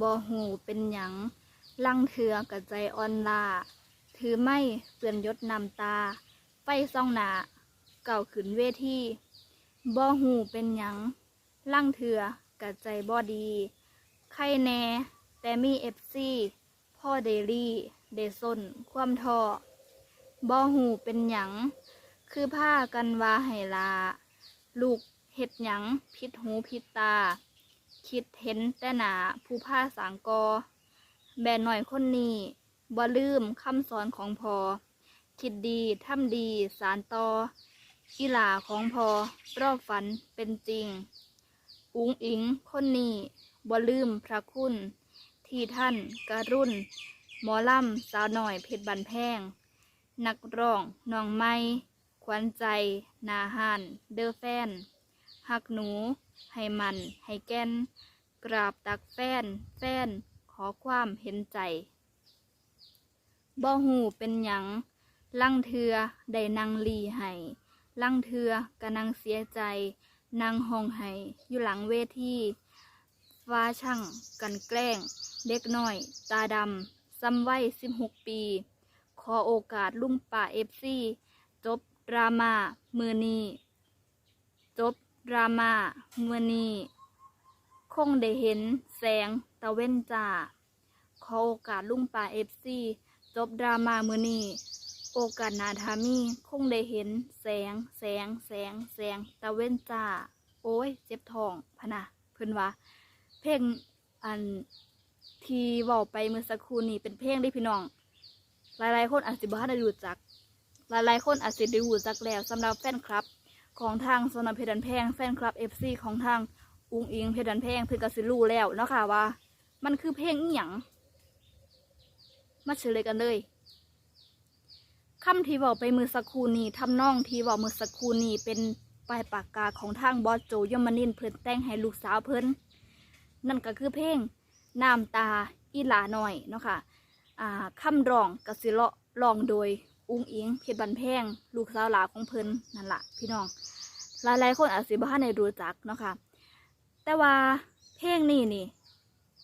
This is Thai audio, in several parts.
บ่หูเป็นหยังลังเถือกระใจอ่อนลา ถือไม่เปื่อนยศนำตา ไฟซ่องหนา เก่าขึ้นเวทีบ่หูเป็นหยังลังเถือกระใจบ่ดีใครแน่ แต่มีเอฟซีพ่อเดลี่เดซนความทอบ่หูเป็นหยัง คือผ้ากันวาให้ลา ลูกเห็ดหยังพิษหูพิษตา คิดเห็นแต่หนาผู้ผ้าสางกอ แบนหน่อยคนนี้บ่ลืมคำสอนของพอ คิดดีทำดีสารต่ออีหลาของพอรอบฝันเป็นจริง อุงอิงคนนี้บ่ลืมพระคุณ ที่ท่านกรุ่น หมอล่ำสาวหน่อยเพชรบันแพง นักร้องน้องไม้ขวัญใจ นาหาน เดอแฟน หักหนู ให้มัน ให้แก่น กราบตักแฟน แฟน ขอความเห็นใจ บ่หูเป็นหยัง ลังเทือได้นางลีให้ลังเทือกะนังเสียใจ นางห้องให้อยู่หลังเวทีฟ้าช่างกันแกล้ง เด็กน้อย ตาดำซ้ำไว้สิบหกปี ขอโอกาสลุงป่าเอฟซีจบดราม่ามือนีจบ ดราม่ามือนี้คงได้เห็นแสงตะเว้นจ่าขอโอกาสลุงป่าเอฟซีจบดราม่ามือนี้โอกาสนาทามีคงได้เห็นแสงแสงแสงแสงตะเว้นจ่าโอ้ย เจ็บท้องพะนะเพิ่นว่า เพลงอันที่เว้าไปเมื่อสักครู่นี้เป็นเพลงได้พี่น้อง หลายๆ คนอาจจะบ่ทันได้รู้จัก หลายๆ คนอาจจะได้รู้จักแล้วสำหรับแฟนคลับ ของทางสนเพดันแพงแฟนคลับ FC ของทางอุงอิงเพดันแพงเพื่อกสิรู้แล้วเนาะค่ะว่า มันคือเพลงอีหยังมาเฉลยกันเลยคำที่บอกไปมือสักคูนีทำนองที่บอกมือสักคูนีเป็นปลายปากกาของทางบอสโจยมานินเพิ่นแต่งให้ลูกสาวเพิ่นนั่นก็คือเพลงน้ำตาอีหลาหน่อยเนาะค่ะอ่าคำร้องกสิเลาะร้องโดย อุ้งอิงเพชรบันแพงลูกสาวหลาของเพิ่นนั่นละพี่น้อง หลายๆคนอาจสิบ่ทันได้รู้จักเนาะค่ะแต่ว่าเพลงนี้นี่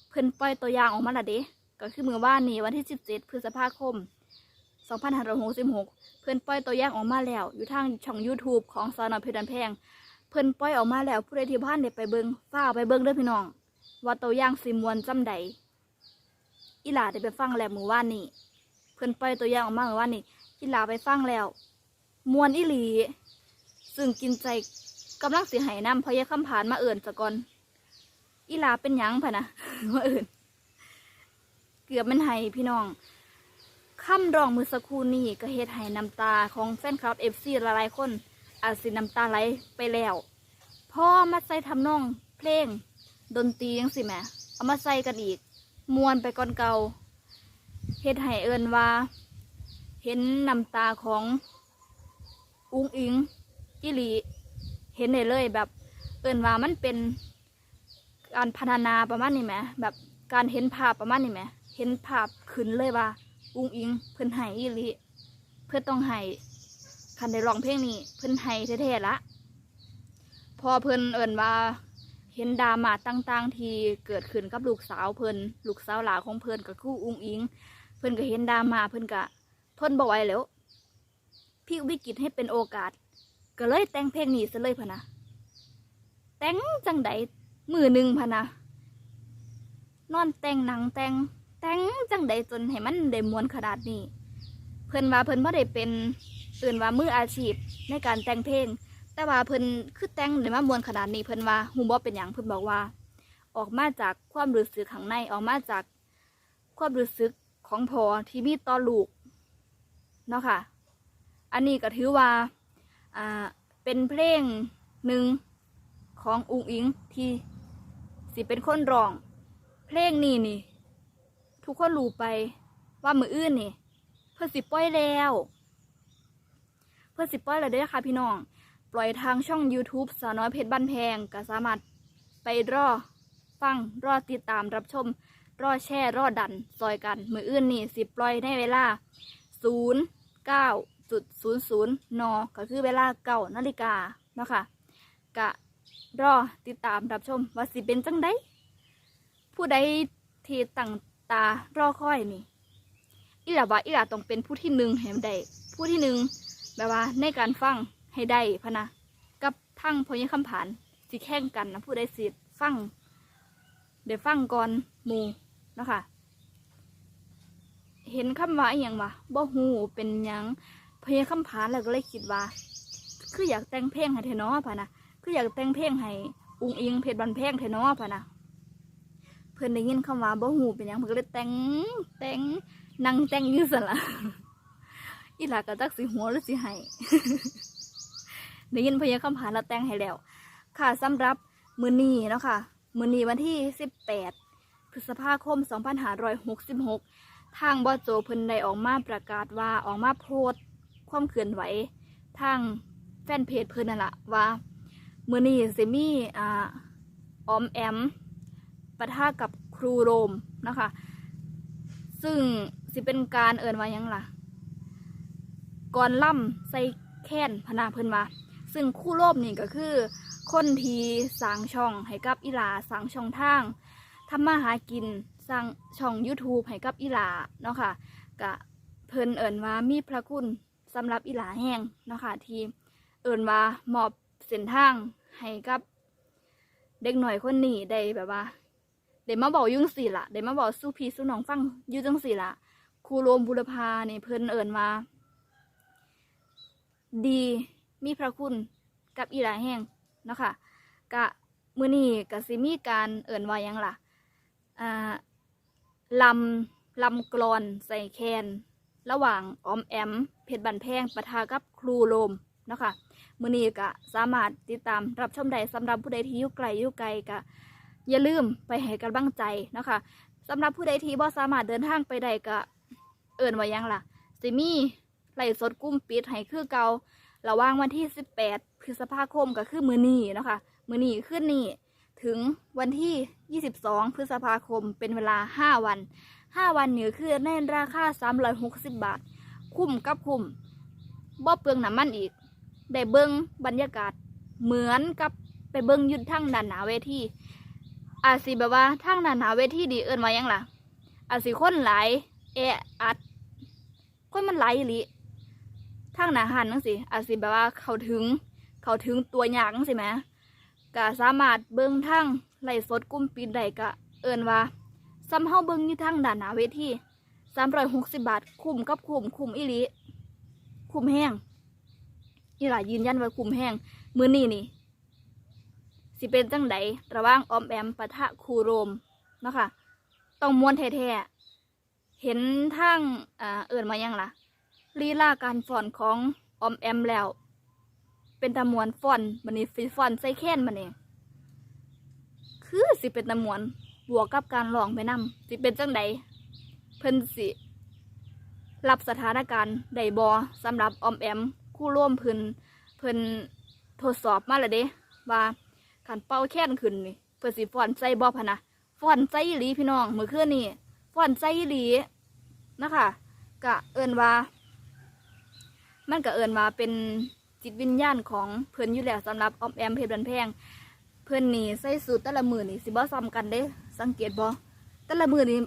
เพิ่นปล่อยตัวอย่างออกมาและเด้ก็คือมือว่านนี้วันที่ 17 พฤษภาคม 2566 เพิ่นปล่อยตัวอย่างออกมาแล้ว อยู่ทางช่อง YouTube ของสาวนอเพชรบันแพง เพิ่นปล่อยออกมาแล้วผู้ใดที่บ้านได้ไปเบิ่งฟ้าไปเบิ่งเด้อพี่น้อง ว่าตัวอย่างสิมวนจำใดอีหลาได้ไปฟังแล้วมือว่านนี้เพิ่นปล่อยตัวอย่างออกมามือว่านนี้อีหลาไปฟังแล้ว มวนอีหลี ซึ่งกินใจกำลังสิใหายน้ำพราะยายคำผานมาเอิ่นสะก่อน อีลาเป็นหยังพะนะ มาเอิ่นเกือบมันไห้พี่น้องคำรองมือสักครู่นี้ก็เฮ็ดให้น้ำตาของแฟนคลับเอฟซีหลายๆคน อาจสิน้ำตาไหลไปแล้วพ่อมาใส่ทำนอง เพลง ดนตรียังสิแหมเอามาใส่กันอีกมวนไปก่อนเก่าเฮ็ดให้เอินว่า เห็นน้ำตาของ อุ้งอิง อิลีเห็นได้เลยแบบเอินว่ามันเป็นการพัฒนาประมาณนี้ไหมแบบการเห็นภาพประมาณนี้ไหมเห็นภาพขึ้นเลยว่าอุ้งอิงเพิ่นไห้อิลีเพื่อต้องไห้คันได้ร้องเพลงนี้เพิ่นไห้แท้ๆละพอเพิ่นเอินว่าเห็นดราม่าต่างๆ ที่เกิดขึ้นกับลูกสาวเพิ่นลูกสาวหลาของเพิ่นกับคู่อุ้งอิง เพิ่นก็เห็นดราม่าเพิ่นก็ทนบ่ไหวแล้วพลิกวิกฤตให้เป็นโอกาส ก็เลยแต่งเพลงนี้ซะเลยพะนะแต่งจังใดมือหนึ่งพะนะนอนแต่งหนังแต่งแต่งจังใดจนให้มันได้มวนขนาดนี้ เพิ่นว่าเพิ่นบ่ได้เป็นเอื่นว่ามืออาชีพในการแต่งเพลง แต่ว่าเพิ่นคือแต่งได้มามวนขนาดนี้เพิ่นว่าฮู้บ่เป็นหยังเพิ่นบอกว่า ออกมาจากความรู้สึกข้างในออกมาจากความรู้สึกของพอที่มีต่อลูกเนาะค่ะ อันนี้ก็ถือว่า อ่าเป็นเพลงหนึ่งของอุงอิงที่สิเป็นคนร้อง เพลงนี้นี่ ทุกคนรู้ไปว่ามืออื่นนี่ เพื่อสิปล่อยแล้ว เพื่อสิปล่อยแล้วด้อค่ะพี่น้อง ปล่อยทางช่อง YouTube สาวน้อยเพชรบ้านแพงก็สามารถไปรอฟังรอติดตามรับชม รอแช่รอดันซอยกัน มืออื่นนี่สิปล่อยในเวลา0 9 จุด0 0นก็คือเวลาเก้านาฬิกาเนาะค่ะกะรอติดตามรับชมว่าสิเป็นจังไดผู้ใดที่ตั้งตารอคอยนี่อีหลาว่าอีหลาต้องเป็นผู้ที่หนึ่งให้ได้ผู้ที่หนึ่งแบบว่าในการฟังให้ได้พะนะกับทั้งพอยคำผานสิแข่งกันนะผู้ใดสิฟังเดี๋ยวฟังก่อนมูนะคะเห็นคำว่าอย่างวะบ่ฮู้เป็นยัง พยคำผานแล้วก็เลยคิดว่า คืออยากแต่งเพลงให้เทนอพะนะคืออยากแต่งเพลงให้อุงอิงเพชรบันเพลงเทนอพะนะเพื่อนได้ยินคำว่าบ่ฮู้เป็นยังเพิ่อนก็เลยแต่งแต่งนั่งแต่งยู่สั่นละอีหลาก็จักสิหัวหรือสิให้ได้ยินเพยคำผานแล้วแต่งให้แล้ว ค่ะสำหรับมือนีเนาะค่ะมือนีวันที่18พฤษภาคม2566ทางบอโจเพิ่นได้ออกมาประกาศว่าออกมาโพส ความเคลื่อนไหวทางแฟนเพจเพิ่นนั่นละว่ามื้อนี้สิมีอ่าออมแอมปะทะกับครูโรมนะคะ ซึ่งสิเป็นการเอินว่ายังล่ะก่อนล่ำใส่แค้นพนาเพิ่นว่าซึ่งคู่โรมนี่ก็คือ คนทีสร้างช่องให้กับอีหลาสร้างช่องทางทำมาหากินสร้างช่อง YouTube ให้กับอีหลาเนาะค่ะกะเพิ่นเอิ่นว่ามีพระคุณ สำหรับอีหลาแห้งเนาะค่ะที่เอิ่นว่ามอบเส้นทางให้กับ เด็กหน่อยคนนี้ได้แบบว่าได้มาบอกยุ่งสี่ละได้มาบอกสู้พี่สู้น้องฟังยุ่จังสี่ละครูโรมบุรพาเนี่ยเพิ่นเอิ่นว่าดีมีพระคุณกับอีหลาแห้งเนาะค่ะกะมือนีกะสิมีการเอิ่นว่ายังล่ะอ่าลำลำกลอนใส่แคน ระหว่างออมแอม เพชรบันแพงปะทะกับครูโลมเนาะค่ะมือนี้กะสามารถติดตามรับชมได้สำหรับผู้ใดที่อยู่ไกลอยู่ไกลกะอย่าลืมไปให้กำลังใจเนาะค่ะสำหรับผู้ใดที่บ่สามารถเดินทางไปได้กะเอิ่นว่ายังล่ะสิมีไลฟ์สดกุ้มปิดให้คือเก่าระว่างวันที่ 18 พฤษภาคมก็คือมือนี้นะคะ มือนี้ขึ้นนี่ถึงวันที่ 22 พฤษภาคมเป็นเวลา 5 วัน 5 วันนี่คือในราคา 360 บาท คุ้มกับคุ้มบ่เปลืองน้ำมันอีก ได้เบิ้งบรรยากาศเหมือนกับไปเบิ้งยุดทั้งด้านหนาเวทีอาจสิแบบว่าทั้งด้านหนาเวทีดีเอินว่าหยังล่ะอาจสิคนหลายแออัดคนมันหลายอีหลีทางหนาหันนั่งสิอาจสิแบบว่าเขาถึง เขาถึงตัวยากจังสิแหมก็สามารถเบิ่งทางไหลสดกุ้มปิดได้ก็เอินว่าซ้ำเฮาเบิ่งยู่ทางด้านหน้าเวที 360บาท คุ้มกับคุ้มคุ้มอีลีคุ้มแห้งอีหลายืนยันว่าคุ้มแห้งมือนี้นี่ สิเป็นจังไดระว่างออมแอมปะทะคูโรมเนาะค่ะ ต้องม้วนแท้ๆเห็นทางอ่าเอินมายังล่ะลีลาการฟอนของออมแอมแล้ว เป็นตะมวนฟอนมันนี่ฟีฟอนใส่แค้นมันเองคือสิเป็นตะมวนบวกกับการร้องไปนำสิเป็นจังใด เพิ่นสิรับสถานการณ์ได้บอสำหรับออมแอมคู่ร่วมเพิ่นเพิ่นทดสอบมาแล้วเด้ว่าการเป่าแค้นขึ้นนี่เพิ่นสิฟ้อนใจบอพะนะฟ้อนใจหลีพี่น้องเมื่อคืนนี่ฟ้อนใจหลีนะคะกะเอินว่า มันก็เอินมาเป็นจิตวิญญาณของเพื่นอยู่แล้วสำหรับออมแอมเพชรบันแพงเพื่อนนี่ใส่สูตรแต่ละมือนี่สิบ่ซ้ำกันเด้ สังเกตบ่แต่ละมือนี่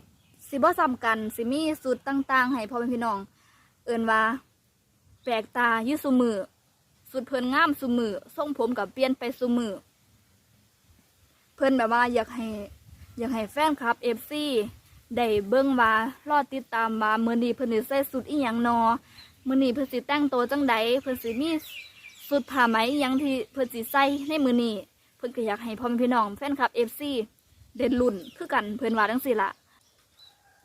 สิบ่ซ้ำกันสิมีสูตรต่าง ๆ ให้พ่อแม่พี่น้อง เอินว่า แปลกตายู่ซุมือสูตรเพิ่นงามซุมือทรงผมกับเปลี่ยนไปซุมือเพิ่นแบบว่าอยากให้ อยากให้แฟนคลับ FC ได้เบิ่งว่ารอติดตามว่ามื้อนี้เพิ่นสิใส่สูตรอีหยังนอมื้อนี้เพิ่นสิแต่งตัวจังใดเพิ่นสิมีสุดผ้าไหมอิหยังที่เพิ่นสิใส่ในมื้อนี้เพิ่นก็อยากให้พ่อแม่พี่น้องแฟนคลับ FC เด่นลุ่นคือกันเพิ่นว่าจังซี่ล่ะ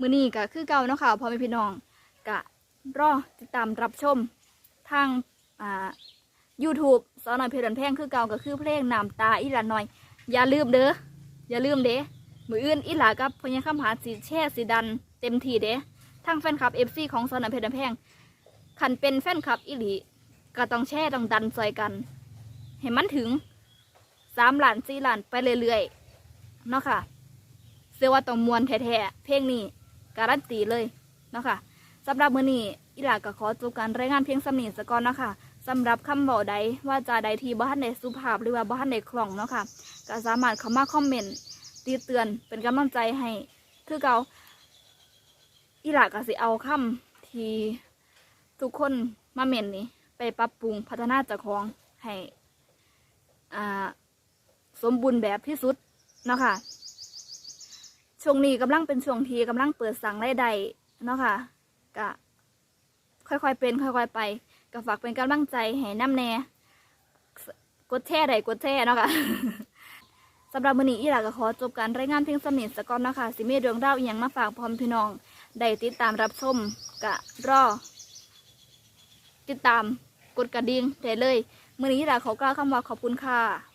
มือนี้ก็คือเก่าเนาะค่ะพ่อแม่พี่น้องก็รอติดตามรับชมทางอ่า YouTube สาวน้อยเพชรบันแพงคือเก่าก็คือเพลงน้ำตาอีหลาน้อย อย่าลืมเด้ออย่าลืมเด้มืออื่นอีหลากับพญาคำหาสีแช่สีดันเต็มทีเด้ทั้งแฟนคลับ FC ของสาวน้อยเพชรบันแพงขันเป็นแฟนคลับอีหลีก็ต้องแช่ต้องดันซอยกันให้มันถึงสามล้านสี่ล้านไปเรื่อยๆเนาะค่ะเสื้อว่าต้องมวนแท้ๆเพลงนี้ การันตีเลยเนาะค่ะสำหรับมือนี้อีหลาก็ขอจบการรายงานเพียงสำนีสก่อนเนาะค่ะสำหรับคำบอกใดว่าจาใดที่บ้านในสุภาพหรือว่าบ้านในคล่องเนาะค่ะก็สามารถเข้ามาคอมเมนต์ตีเตือนเป็นกำลังใจให้ คือเกาอีหลาก็สิเอาคำที่ทุกคนมาเมนนี่ไปปรับปรุงพัฒนาเจ้าของให้อ่าสมบูรณ์แบบที่สุดเนาะค่ะ ช่วงนี้กำลังเป็นช่วงที่กำลังเปิดสั่งรายได้เนาะค่ะก็ค่อยๆเป็น ค่อย ๆ ไปก็ฝากเป็นกำลังใจให้น้ำแน่กดแช่ใดกดแช่เนาะค่ะสำหรับมื้อนี้อีหลาก็ขอจบการรายงานเพียงสนิทสกอนเนาะคะสิมีเรื่องราอีหยังมาฝากพร้อมพี่น้องได้ติดตามรับชมกะรอติดตามกดกระดิ่งได้เลยมื้อนี้อีหลาขอกล่าวคำว่าขอบคุณค่ะ